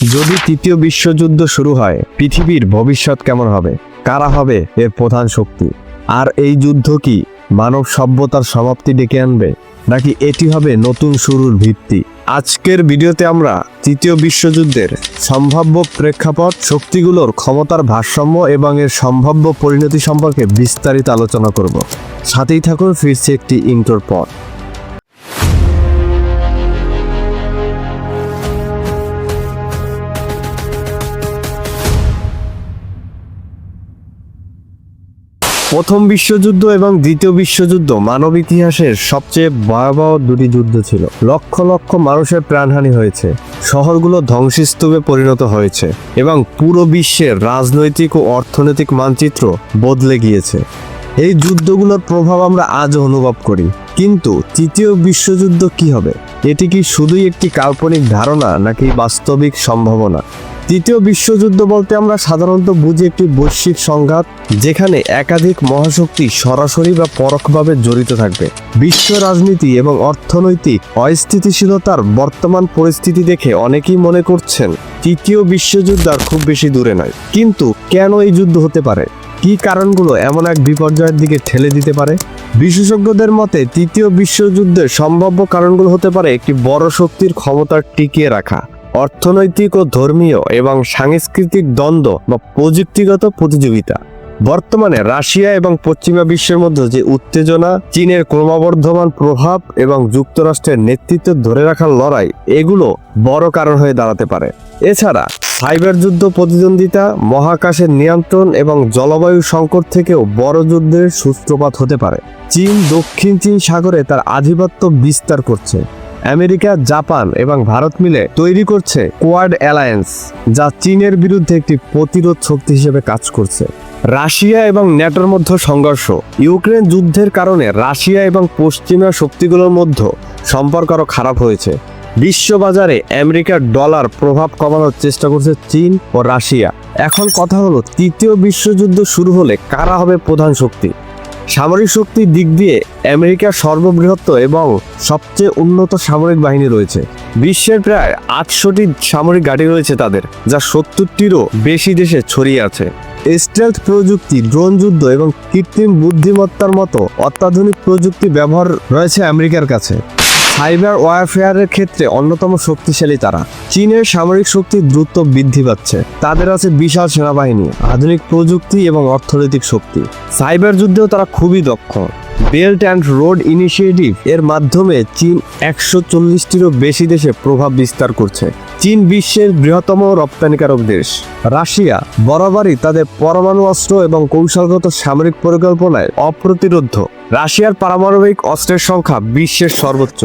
যদি তৃতীয় বিশ্বযুদ্ধ শুরু হয়, পৃথিবীর ভবিষ্যৎ কেমন হবে? কারা হবে এর প্রধান শক্তি? আর এই যুদ্ধ কি মানব সভ্যতার সমাপ্তি ডেকে আনবে, নাকি এটি হবে নতুন শুরুর ভিত্তি? আজকের ভিডিওতে আমরা তৃতীয় বিশ্বযুদ্ধের সম্ভাব্য প্রেক্ষাপট, শক্তিগুলোর ক্ষমতার ভারসাম্য এবং এর সম্ভাব্য পরিণতি সম্পর্কে বিস্তারিত আলোচনা করব। সাথেই থাকুন, ফিরছে একটি ইন্টোর পর প্রথম বিশ্বযুদ্ধ এবং দ্বিতীয় বিশ্বযুদ্ধ মানব ইতিহাসের সবচেয়ে ভয়াবহ দুটি যুদ্ধ ছিল। লক্ষ লক্ষ মানুষের প্রাণহানি হয়েছে। শহরগুলো ধ্বংসস্তূপে পরিণত হয়েছে এবং পুরো বিশ্বের রাজনৈতিক ও অর্থনৈতিক মানচিত্র বদলে গিয়েছে। এই যুদ্ধগুলোর প্রভাব আমরা আজও অনুভব করি। কিন্তু তৃতীয় বিশ্বযুদ্ধ কি হবে? এটি কি শুধুই একটি কাল্পনিক ধারণা নাকি বাস্তবিক সম্ভাবনা? তৃতীয় বিশ্বযুদ্ধ বলতে আমরা সাধারণত বুঝি একটি বৈশ্বিক সংঘাত, যেখানে একাধিক মহাশক্তি সরাসরি বা পরোক্ষভাবে জড়িত থাকবে। বিশ্ব রাজনীতি এবং অর্থনৈতিক অস্থিতিশীলতার বর্তমান পরিস্থিতি দেখে অনেকেই মনে করছেন, তৃতীয় বিশ্বযুদ্ধ আর খুব বেশি দূরে নয়। কিন্তু কেন এই যুদ্ধ হতে পারে? কি কারণগুলো এমন এক বিপর্যয়ের দিকে ঠেলে দিতে পারে? বিশেষজ্ঞদের মতে, তৃতীয় বিশ্বযুদ্ধের সম্ভাব্য কারণগুলো হতে পারে একটি বড় শক্তির ক্ষমতা টিকিয়ে রাখা। অর্থনৈতিক ও ধর্মীয় এবং সাংস্কৃতিক দ্বন্দ্ব বা প্রযুক্তিগত প্রতিযোগিতা। বর্তমানে রাশিয়া এবং পশ্চিমা বিশ্বের মধ্যে যে উত্তেজনা, চীনের ক্রমবর্ধমান প্রভাব এবং যুক্তরাষ্ট্রের নেতৃত্ব ধরে রাখার লড়াই, এগুলো বড় কারণ হয়ে দাঁড়াতে পারে। এছাড়া, সাইবার যুদ্ধ প্রতিদ্বন্দ্বিতা, মহাকাশের নিয়ন্ত্রণ এবং জলবায়ু সংকট থেকেও বড় যুদ্ধের সূত্রপাত হতে পারে। চীন দক্ষিণ চীন সাগরে তার আধিপত্য বিস্তার করছে। আমেরিকা, জাপান এবং ভারত মিলে তৈরি করছে কোয়াড অ্যালায়েন্স, যা চীনের বিরুদ্ধে একটি প্রতিরোধ শক্তি হিসেবে কাজ করছে। রাশিয়া এবং ন্যাটোর মধ্যে সংঘর্ষ, ইউক্রেন যুদ্ধের কারণে রাশিয়া এবং পশ্চিমা শক্তিগুলোর মধ্যে সম্পর্ক আরও খারাপ হয়েছে। বিশ্ববাজারে আমেরিকার ডলার প্রভাব কমানোর চেষ্টা করছে চীন ও রাশিয়া। এখন কথা হলো, তৃতীয় বিশ্বযুদ্ধ শুরু হলে কারা হবে প্রধান শক্তি? সামরিক শক্তির দিক দিয়ে আমেরিকার সর্ববৃহৎ এবং সবচেয়ে উন্নত সামরিক বাহিনী রয়েছে। বিশ্বের প্রায় আটশোটি সামরিক গাড়ি রয়েছে তাদের, যা সত্তরটিরও বেশি দেশে ছড়িয়ে আছে। স্টেলথ প্রযুক্তি, ড্রোন যুদ্ধ এবং কৃত্রিম বুদ্ধিমত্তার মতো অত্যাধুনিক প্রযুক্তি ব্যবহার রয়েছে আমেরিকার কাছে। সাইবার ওয়ারফেয়ারের ক্ষেত্রে অন্যতম শক্তিশালী তারা। চীনের সামরিক শক্তি দ্রুত বৃদ্ধি পাচ্ছে। তাদের আছে বিশাল সেনাবাহিনী, আধুনিক প্রযুক্তি এবং অর্থনৈতিক শক্তি। সাইবার যুদ্ধেও তারা খুবই দক্ষ। বেল্ট অ্যান্ড রোড ইনিশিয়েটিভ এর মাধ্যমে চীন একশো চল্লিশটিরও বেশি দেশে প্রভাব বিস্তার করছে। চীন বিশ্বের বৃহত্তম রপ্তানিকারক দেশ। রাশিয়া, বরাবরই তাদের পরমাণু অস্ত্র এবং কৌশলগত সামরিক পরিকল্পনায় অপ্রতিরোধ্য। রাশিয়ার পারমাণবিক অস্ত্রের সংখ্যা বিশ্বের সর্বোচ্চ।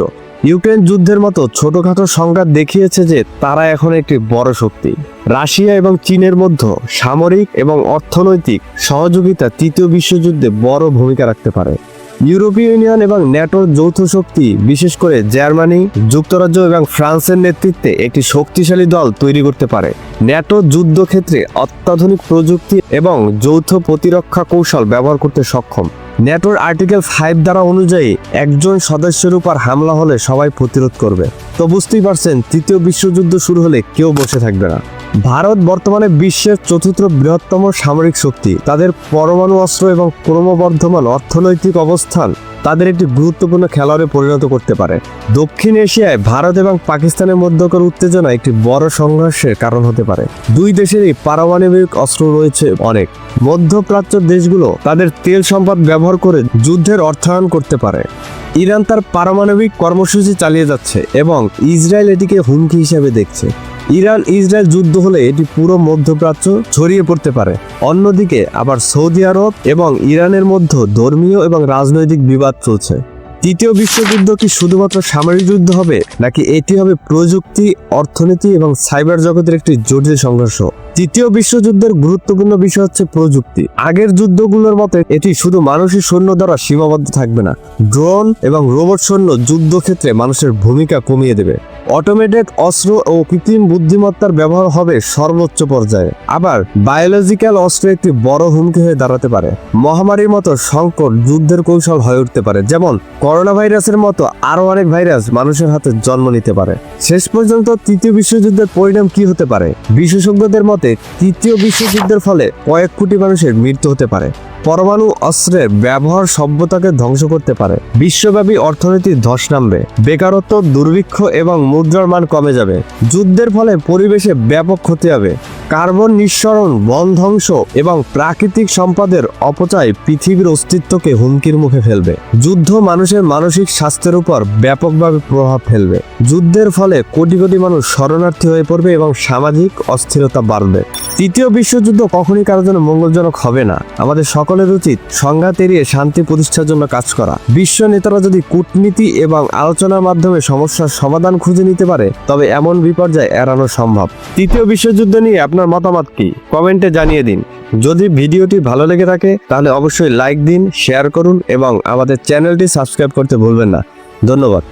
ইউক্রেন যুদ্ধের মতো ছোটখাটো সংঘাত দেখিয়েছে যে তারা এখন একটি বড় শক্তি। রাশিয়া এবং চীনের মধ্যে সামরিক এবং অর্থনৈতিক সহযোগিতা তৃতীয় বিশ্বযুদ্ধে বড় ভূমিকা রাখতে পারে। ইউরোপীয় ইউনিয়ন এবং ন্যাটোর যৌথ শক্তি, বিশেষ করে জার্মানি, যুক্তরাজ্য এবং ফ্রান্সের নেতৃত্বে একটি শক্তিশালী দল তৈরি করতে পারে। ন্যাটো যুদ্ধক্ষেত্রে অত্যাধুনিক প্রযুক্তি এবং যৌথ প্রতিরক্ষা কৌশল ব্যবহার করতে সক্ষম। ন্যাটোর আর্টিকেল ফাইভ দ্বারা অনুযায়ী, একজন সদস্যের উপর হামলা হলে সবাই প্রতিরোধ করবে। তো বুঝতেই পারছেন, তৃতীয় বিশ্বযুদ্ধ শুরু হলে কেউ বসে থাকবে না। ভারত বর্তমানে বিশ্বের চতুর্থ বৃহত্তম সামরিক শক্তি। তাদের পরমাণু অস্ত্র এবং ক্রমবর্ধমান অর্থনৈতিক অবস্থান তাদের একটি গুরুত্বপূর্ণ খেলোয়াড়ে পরিণত করতে পারে। দক্ষিণ এশিয়ায় ভারত এবং পাকিস্তানের মধ্যকার উত্তেজনা একটি বড় সংঘর্ষের কারণ হতে পারে। দুই দেশেরই পারমাণবিক অস্ত্র রয়েছে অনেক। মধ্যপ্রাচ্য দেশগুলো তাদের তেল সম্পদ ব্যবহার করে যুদ্ধের অর্থায়ন করতে পারে। ইরান তার পারমাণবিক কর্মসূচি চালিয়ে যাচ্ছে এবং ইসরায়েল এটিকে হুমকি হিসেবে দেখছে। ইরান ইসরায়েল যুদ্ধ হলে এটি পুরো মধ্যপ্রাচ্য ছড়িয়ে পড়তে পারে। অন্যদিকে আবার সৌদি আরব এবং ইরানের মধ্যে ধর্মীয় এবং রাজনৈতিক বিবাদ চলছে। তৃতীয় বিশ্বযুদ্ধ কি শুধুমাত্র সামরিক যুদ্ধ হবে, নাকি এটি হবে প্রযুক্তি, অর্থনীতি এবং সাইবার জগতের একটি জটিল সংঘর্ষ? তৃতীয় বিশ্বযুদ্ধের গুরুত্বপূর্ণ বিষয় হচ্ছে প্রযুক্তি। আগের যুদ্ধগুলোর মতে, এটি শুধু মানুষের সৈন্য দ্বারা সীমাবদ্ধ থাকবে না, ড্রোন এবং রোবট সৈন্য যুদ্ধক্ষেত্রে মানুষের ভূমিকা কমিয়ে দেবে। অটোমেটেড, অস্ত্র ও কৃত্রিম বুদ্ধিমত্তার ব্যবহার হবে সর্বোচ্চ পর্যায়ে। আবার বায়োলজিক্যাল অস্ত্র একটি বড় হুমকি হয়ে দাঁড়াতে পারে। মহামারীর মতো সংকট যুদ্ধের কৌশল হয়ে উঠতে পারে। যেমন করোনা ভাইরাসের মতো আরও অনেক ভাইরাস মানুষের হাতে জন্ম নিতে পারে। শেষ পর্যন্ত তৃতীয় বিশ্বযুদ্ধের পরিণাম কি হতে পারে? বিশেষজ্ঞদের মতে, তৃতীয় বিশ্বযুদ্ধের ফলে কয়েক কোটি মানুষের মৃত্যু হতে পারে। পরমাণু অস্ত্রের ব্যবহার সভ্যতাকে ধ্বংস করতে পারে। বিশ্বব্যাপী অর্থনীতির ধস নামবে। বেকারত্ব, দুর্ভিক্ষ এবং মুদ্রার মান কমে যাবে। যুদ্ধের ফলে পরিবেশে ব্যাপক ক্ষতি হবে। কার্বন নিঃসরণ, বন ধ্বংস এবং প্রাকৃতিক সম্পদের অপচয় পৃথিবীর অস্তিত্বকে হুমকির মুখে ফেলবে। যুদ্ধ মানুষের মানসিক স্বাস্থ্যের উপর ব্যাপকভাবে প্রভাব ফেলবে। যুদ্ধের ফলে কোটি কোটি মানুষ শরণার্থী হয়ে পড়বে এবং সামাজিক অস্থিরতা বাড়বে। তৃতীয় বিশ্বযুদ্ধ কখনই কারোর জন্য মঙ্গলজনক হবে না। আমাদের সকলের উচিত সংঘাত এড়িয়ে শান্তি প্রতিষ্ঠার জন্য কাজ করা। বিশ্ব নেতারা যদি কূটনীতি এবং আলোচনার মাধ্যমে সমস্যার সমাধান খুঁজে নিতে পারে, তবে এমন বিপর্যয় এড়ানো সম্ভব। তৃতীয় বিশ্বযুদ্ধ নিয়ে আপনার মতামত কি? কমেন্টে জানিয়ে দিন। যদি ভিডিওটি ভালো লেগে থাকে, তাহলে অবশ্যই লাইক দিন, শেয়ার করুন এবং আমাদের চ্যানেলটি সাবস্ক্রাইব করতে ভুলবেন না। ধন্যবাদ।